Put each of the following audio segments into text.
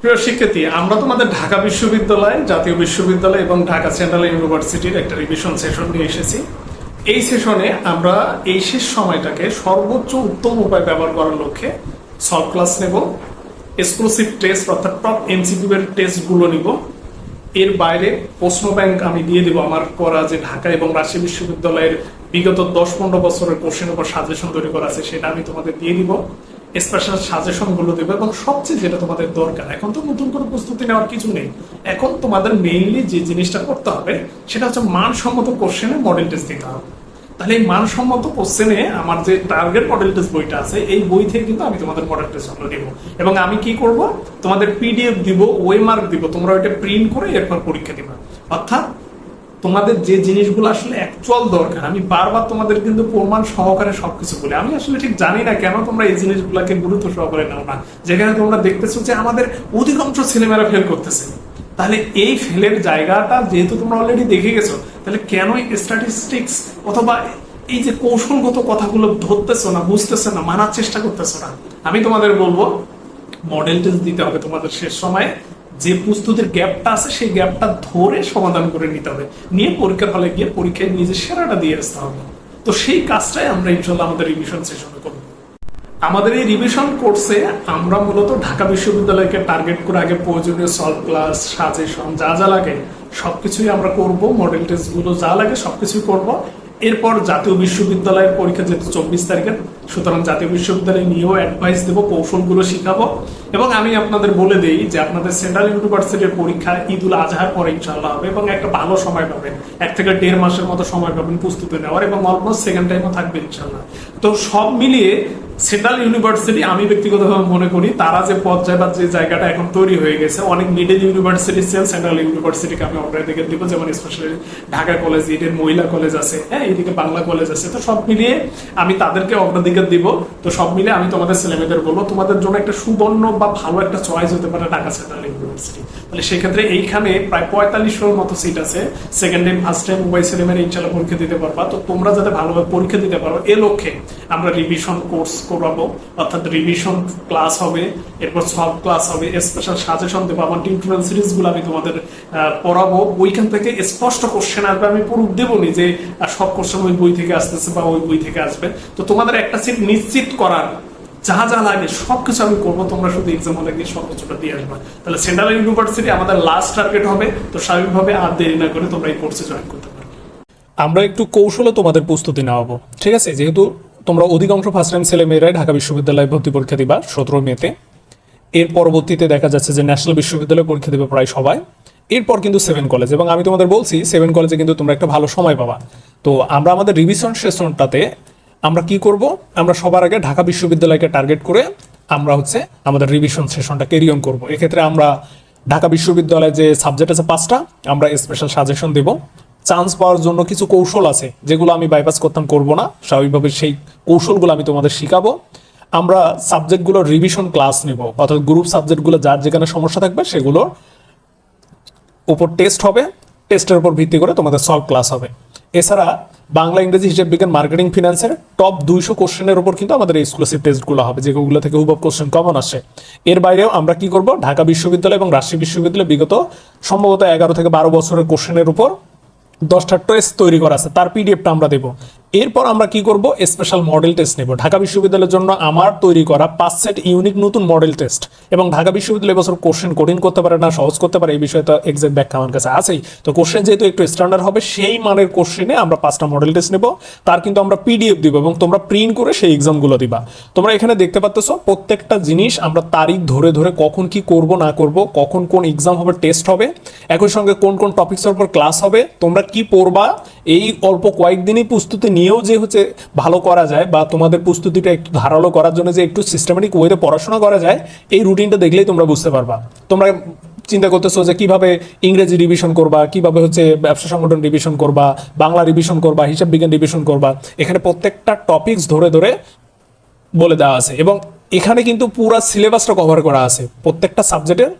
প্রিয় শিক্ষার্থী, আমরা তোমাদের ঢাকা বিশ্ববিদ্যালয়, জাতীয় বিশ্ববিদ্যালয় এবং ঢাকা সেন্ট্রাল ইউনিভার্সিটির একটা রিভিশন সেশন নিয়ে এসেছি। এই সেশনে আমরা এই শেষ সময়টাকে সর্বোচ্চ উত্তম উপায় ব্যবহার করার লক্ষ্যে সলভ ক্লাস নেব এক্সক্লুসিভ টেস্ট অর্থাৎ টপ এমসিকিউ টেস্টগুলো নিব। এর বাইরে প্রশ্ন ব্যাংক আমি দিয়ে দিব আমার করা যে ঢাকা এবং রাজশাহী বিশ্ববিদ্যালয়ের বিগত দশ পনেরো বছরের কোশ্চেন উপর সাজেশন তৈরি করা আছে, সেটা আমি তোমাদের দিয়ে দিব। স্পেশাল সাজেশনগুলো দেবো এবং সবচেয়ে যেটা তোমাদের দরকার, এখন তো নতুন করে প্রস্তুতি নেওয়ার কিছু নেই। এখন তোমাদের মেইনলি যে জিনিসটা করতে হবে, সেটা হচ্ছে মানসম্মত কোশ্চেনে মডেল টেস্ট দিতে হবে তাহলে এই মানসম্মত কোশ্চেনে আমার যে টার্গেট মডেল টেস্ট বইটা আছে, এই বই থেকে কিন্তু আমি তোমাদের মডেল টেস্টগুলো দিব এবং আমি কি করব? তোমাদের পিডিএফ দিব ওয়েমার্ক দিব, তোমরা ওইটা প্রিন্ট করে এরপর পরীক্ষা দিবা। অর্থাৎ তোমাদের যে জিনিসগুলো আসলে অ্যাকচুয়াল দরকার, আমি বারবার তোমাদের কিন্তু প্রমাণ সহকারে সবকিছু বলি। আমি আসলে ঠিক জানি না কেন তোমরা এই জিনিসগুলোকে গুরুত্ব সহকারে নাও না। যেখানে তোমরা দেখতেছো যে আমাদের অধিকাংশ ছেলেমেয়েরা ফেল করতেছে। তাহলে এই ফেলের জায়গাটা যেহেতু তোমরা অলরেডি দেখে গেছো, তাহলে কেন স্ট্যাটিস্টিক্স অথবা এই যে কৌশলগত কথাগুলো ধরতেছো না, বুঝতেছো না, মানার চেষ্টা করতেছো না? আমি তোমাদের বলব মডেল টেস্ট দিতে হবে তোমাদের শেষ সময়ে। যে প্রস্তুতির গ্যাপটা আছে, সেই গ্যাপটা ধরে সমাধান করে নিতে হবে। নিয়ে পরীক্ষার হলে গিয়ে পরীক্ষায় নিজের সেরাটা দিয়ে আসতে হবে। তো সেই কাজটাই আমরা ইনশাল্লাহ আমাদের রিভিশন সেশনে করব। আমাদের এই রিভিশন কোর্সে আমরা মূলত ঢাকা বিশ্ববিদ্যালয়কে টার্গেট করে আগে প্রয়োজনীয় সলভ ক্লাস সাজেশন যা যা লাগে সবকিছুই আমরা করব মডেল টেস্টগুলো যা লাগে সবকিছুই করব। এরপর জাতীয় বিশ্ববিদ্যালয়ের পরীক্ষা যেহেতু চব্বিশ তারিখে, সুতরাং জাতীয় বিশ্ববিদ্যালয় নিয়েও অ্যাডভাইস দেবো, কৌশলগুলো শিখাবো। এবং আমি আপনাদের বলে দেই যে আপনাদের সেন্ট্রাল ইউনিভার্সিটির পরীক্ষা ঈদুল আজহার পরে ইনশাল্লাহ হবে এবং একটা ভালো সময় পাবেন। এক থেকে দেড় মাসের মতো সময় পাবেন প্রস্তুতি নেওয়ার এবং অলমোস্ট সেকেন্ড টাইমও থাকবে ইনশাল্লাহ তো সব মিলিয়ে সেন্ট্রাল ইউনিভার্সিটি আমি ব্যক্তিগতভাবে মনে করি তারা যে পর্যায়ে বা যে জায়গাটা এখন তৈরি হয়ে গেছে, অনেক মিডল ইউনিভার্সিটি সেন্ট্রাল ইউনিভার্সিটিকে আমি অগ্রাধিকার দিব। যেমন স্পেশালি ঢাকা কলেজ ইডেন মহিলা কলেজ আছে হ্যাঁ এদিকে বাংলা কলেজ আছে, তো সব মিলিয়ে আমি তাদেরকে অগ্রাধিকার দিব। তো সব মিলিয়ে আমি তোমাদের ছেলেমেয়েদের বলব, তোমাদের জন্য একটা সুবর্ণ বা ভালো একটা চয়েস হতে পারে ঢাকা সেন্ট্রাল ইউনিভার্সিটি তাহলে সেক্ষেত্রে এইখানে প্রায় পঁয়তাল্লিশশোর মতো সিট আছে। Second time first time mobile ছেলেমেয়েরা ইনশাল্লাহ পরীক্ষা দিতে পারবা। তো তোমরা যাতে ভালোভাবে পরীক্ষা দিতে পারো, এ লক্ষ্যে আমরা রিভিশন কোর্স করাবো। অর্থাৎ রিভিশন ক্লাস হবে, এরপর সব ক্লাস হবে স্পেশাল সাজেশন দেবো। আমার টিউটোরিয়াল সিরিজগুলো আমি তোমাদের পড়াবো। ওইখান থেকে স্পষ্ট কোশ্চেন আসবে। আমি প্রুফ দেবো নি যে সব কোশ্চেন ওই বই থেকে আসতেছে বা ওই বই থেকে আসবে। তো তোমাদের একটা সিট নিশ্চিত করার যা যা লাগে সবকিছু আমি করব, তোমরা শুধু এক্সাম হলে গিয়ে সর্বোচ্চটা দিয়ে আসবে। তাহলে সেন্ট্রাল ইউনিভার্সিটি আমাদের লাস্ট টার্গেট হবে, তো স্বাভাবিকভাবে আর দেরি না করে তোমরা এই কোর্সে জয়েন করতে পারো। আমরা একটু কৌশলে তোমাদের প্রস্তুতি নেওয়াবো, ঠিক আছে? যেহেতু তোমরা অধিকাংশ ফার্স্ট টাইম ছেলে মেয়েরাই ঢাকা বিশ্ববিদ্যালয়ে ভর্তি পরীক্ষা দিবা সতেরো মেতে এর পরবর্তীতে দেখা যাচ্ছে যে ন্যাশনাল বিশ্ববিদ্যালয়ে পরীক্ষা দেবে প্রায় সবাই। এরপর কিন্তু সেভেন কলেজ এবং আমি তোমাদের বলছি সেভেন কলেজে কিন্তু তোমরা একটা ভালো সময় পাবা। তো আমরা আমাদের রিভিশন সেশনটাতে আমরা কি করব? আমরা সবার আগে ঢাকা বিশ্ববিদ্যালয়কে টার্গেট করে আমরা হচ্ছে আমাদের রিভিশন সেশনটা ক্যারি অন করব। এক্ষেত্রে আমরা ঢাকা বিশ্ববিদ্যালয়ে যে সাবজেক্ট আছে পাঁচটা, আমরা স্পেশাল সাজেশন দেব। চান্স পাওয়ার জন্য কিছু কৌশল আছে, যেগুলো আমি বাইপাস করতাম, করব না। স্বাভাবিকভাবে সেই কৌশলগুলো আমি তোমাদের শিখাবো। আমরা সাবজেক্টগুলোর রিভিশন ক্লাস নেব, অর্থাৎ গ্রুপ সাবজেক্টগুলো যার যেখানে সমস্যা থাকবে, সেগুলোর উপর টেস্ট হবে। টেস্টের উপর ভিত্তি করে তোমাদের সলভ ক্লাস হবে। এছাড়া বাংলা, ইংরেজি, হিসাব বিজ্ঞান মার্কেটিং ফিনান্সের টপ দুইশো কোশ্চেনের উপর কিন্তু আমাদের এক্সক্লুসিভ টেস্টগুলো হবে যেগুলো থেকে হুবব কোশ্চেন কমন আসে। এর বাইরেও আমরা কি করব? ঢাকা বিশ্ববিদ্যালয় এবং রাজশাহী বিশ্ববিদ্যালয় বিগত সম্ভবত এগারো থেকে বারো বছরের কোশ্চেনের উপর দশটা টেস্ট তৈরি করা আছে। তার পিডিএফটা আমরা দেবো। এরপর আমরা কি করব? স্পেশাল মডেল টেস্ট নেব। ঢাকা বিশ্ববিদ্যালয়ের জন্য আমার তৈরি করা পাঁচ সেট ইউনিক নতুন মডেল টেস্ট এবং ঢাকা বিশ্ববিদ্যালয় এবছর কোশ্চেন কঠিন করতে পারে না, সহজ করতে পারে, এই বিষয়ে তো এক্সাক্ট ব্যাখ্যা আমার কাছে আছেই। তো কোশ্চেন যেহেতু একটু স্ট্যান্ডার্ড হবে, সেই মানের কোশ্চেনে আমরা পাঁচটা মডেল টেস্ট নেব। তার কিন্তু আমরা পিডিএফ দিব এবং তোমরা প্রিন্ট করে সেই এক্সামগুলো দিবা। তোমরা এখানে দেখতে পাচ্ছ প্রত্যেকটা জিনিস আমরা তারিখ ধরে ধরে কখন কি করব, না করব, কখন কোন এক্সাম হবে টেস্ট হবে, একই সঙ্গে কোন কোন টপিক্সের উপর ক্লাস হবে, তোমরা কি পড়বা, এই অল্প কয়েকদিনই প্রস্তুতি নিয়েও যে হচ্ছে ভালো করা যায় বা তোমাদের প্রস্তুতিটা একটু ধারালো করার জন্য যে একটু সিস্টেমেটিক ওয়েতে পড়াশোনা করা যায়, এই রুটিনটা দেখলেই তোমরা বুঝতে পারবা। তোমরা চিন্তা করতেছো যে কীভাবে ইংরেজি রিভিশন করবা, কীভাবে হচ্ছে ব্যবসা সংগঠন রিভিশন করবা, বাংলা রিভিশন করবা, হিসাব বিজ্ঞান রিভিশন করবা, এখানে প্রত্যেকটা টপিকস ধরে ধরে বলে দেওয়া আছে এবং এখানে কিন্তু পুরা সিলেবাসটা কভার করা আছে। প্রত্যেকটা সাবজেক্টের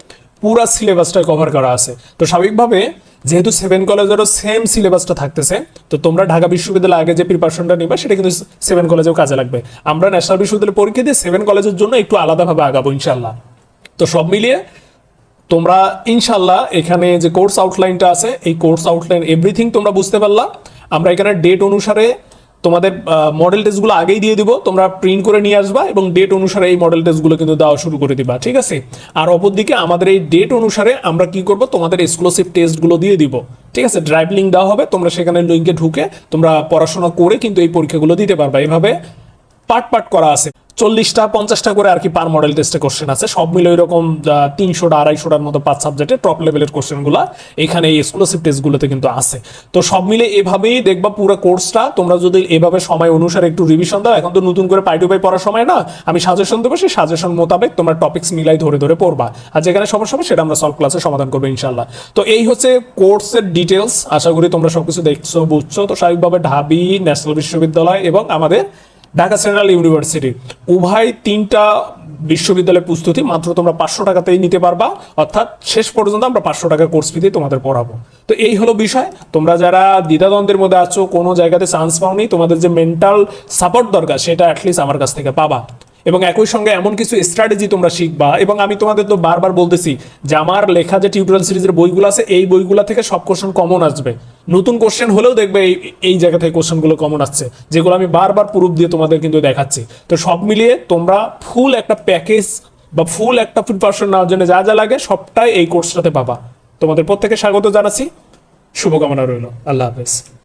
পুরা সিলেবাসটা কভার করা আছে। তো স্বাভাবিকভাবে যেহেতু সেভেন কলেজেরও সেম সিলেবাসটা থাকতেছে, তো তোমরা ঢাকা বিশ্ববিদ্যালয়ে আগে যে প্রিপারেশনটা নিবা, সেটা কিন্তু সেভেন কলেজেও কাজে লাগবে। আমরা ন্যাশনাল বিশ্ববিদ্যালয় পরীক্ষা দিয়ে সেভেন কলেজের জন্য একটু আলাদাভাবে আগাবো ইনশাল্লাহ তো সব মিলিয়ে তোমরা ইনশাল্লাহ এখানে যে কোর্স আউটলাইনটা আছে, এই কোর্স আউটলাইন এভরিথিং তোমরা বুঝতে পারলা। আমরা এখানে ডেট অনুসারে তোমাদের মডেল টেস্টগুলো আগেই দিয়ে দিব, তোমরা প্রিন্ট করে নিয়ে আসবা এবং ডেট অনুসারে এই মডেল টেস্টগুলো কিন্তু দেওয়া শুরু করে দিবা, ঠিক আছে? আর অপরদিকে আমাদের এই ডেট অনুসারে আমরা কি করব, তোমাদের এক্সক্লুসিভ টেস্টগুলো দিয়ে দিব, ঠিক আছে? ড্রাইভ লিঙ্ক দেওয়া হবে, তোমরা সেখানে লিঙ্কে ঢুকে তোমরা পড়াশোনা করে কিন্তু এই পরীক্ষাগুলো দিতে পারবা। এভাবে পার্ট পার্ট করা আছে। চল্লিশটা, পঞ্চাশটা করে আর কি পার মডেল টেস্টে কোশ্চেন আছে। সব মিলে এরকম তিনশোটা, আড়াইশোটার মতো পাঁচ সাবজেক্টে টপ লেভেলের কোশ্চেনগুলো এখানে এই এক্সক্লুসিভ টেস্টগুলোতে কিন্তু আছে। তো সব মিলে এভাবেই দেখবা পুরো কোর্সটা তোমরা যদি এভাবে সময় অনুসারে একটু রিভিশন দাও, এখন তো নতুন করে পাই টু পাই পড়ার সময় না, আমি সাজেশন দেবো, সেই সাজেশন মোতাবেক তোমরা টপিক্স মিলাই ধরে ধরে পড়বা। আর যেখানে সমস্যা হবে সেটা আমরা সলভ ক্লাসে সমাধান করব ইনশাল্লাহ তো এই হচ্ছে কোর্সের ডিটেলস আশা করি তোমরা সবকিছু দেখছ, বুঝছ। তো স্বাভাবিকভাবে ঢাবি ন্যাশনাল বিশ্ববিদ্যালয় এবং আমাদের ঢাকা সেন্ট্রাল ইউনিভার্সিটি। উভয় তিনটা বিশ্ববিদ্যালয়ের প্রস্তুতি মাত্র তোমরা পাঁচশো টাকাতেই নিতে পারবা। অর্থাৎ শেষ পর্যন্ত আমরা পাঁচশো টাকা কোর্স ফিতে তোমাদের পড়াবো। তো এই হলো বিষয়। তোমরা যারা দ্বিধাদ্বন্দ্বের মধ্যে আছো, কোনো জায়গাতে চান্স পাওনি, তোমাদের যে মেন্টাল সাপোর্ট দরকার, সেটা অ্যাটলিস্ট আমার কাছ থেকে পাবা। এবং একই সঙ্গে এমন কিছু স্ট্র্যাটেজি তোমরা শিখবা। এবং আমি তোমাদের তো বারবার বলতেছি, যে আমার লেখা যে টিউটোরিয়াল সিরিজের বইগুলো আছে, এই বইগুলো থেকে সব কোশ্চেন কমন আসবে। নতুন কোশ্চেন হলেও দেখবে এই এই জায়গা থেকে কোশ্চেনগুলো কমন আসছে, যেগুলো আমি বারবার প্রুফ দিয়ে তোমাদের কিন্তু দেখাচ্ছি। তো সব মিলিয়ে তোমরা ফুল একটা প্যাকেজ বা ফুল একটা প্রিপারেশন নেওয়ার জন্য যা যা লাগে সবটাই এই কোর্সটাতে পাবা। তোমাদের প্রত্যেকে স্বাগত জানাচ্ছি। শুভকামনা রইল। আল্লাহ হাফেজ।